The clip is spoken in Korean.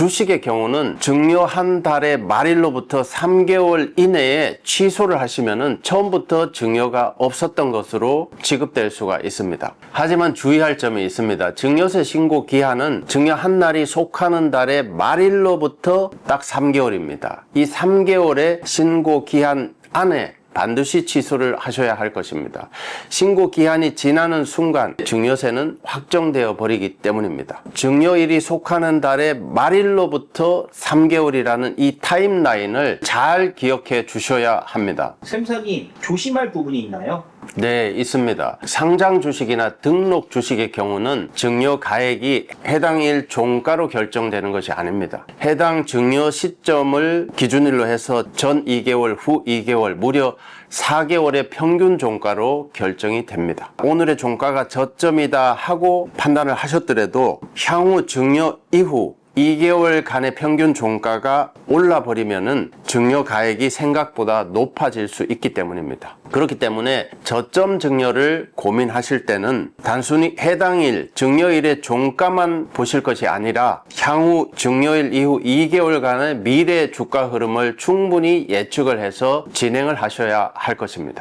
주식의 경우는 증여 한 달의 말일로부터 3개월 이내에 취소를 하시면은 처음부터 증여가 없었던 것으로 취급될 수가 있습니다. 하지만 주의할 점이 있습니다. 증여세 신고 기한은 증여 한 날이 속하는 달의 말일로부터 딱 3개월입니다. 이 3개월의 신고 기한 안에 반드시 취소를 하셔야 할 것입니다. 신고 기한이 지나는 순간 증여세는 확정되어 버리기 때문입니다. 증여일이 속하는 달의 말일로부터 3개월이라는 이 타임라인을 잘 기억해 주셔야 합니다. 샘사님 조심할 부분이 있나요? 네, 있습니다. 상장 주식이나 등록 주식의 경우는 증여 가액이 해당일 종가로 결정되는 것이 아닙니다. 해당 증여 시점을 기준일로 해서 전 2개월, 후 2개월, 무려 4개월의 평균 종가로 결정이 됩니다. 오늘의 종가가 저점이다 하고 판단을 하셨더라도 향후 증여 이후 2개월간의 평균 종가가 올라버리면은 증여 가액이 생각보다 높아질 수 있기 때문입니다. 그렇기 때문에 저점 증여를 고민하실 때는 단순히 해당일 증여일의 종가만 보실 것이 아니라 향후 증여일 이후 2개월간의 미래 주가 흐름을 충분히 예측을 해서 진행을 하셔야 할 것입니다.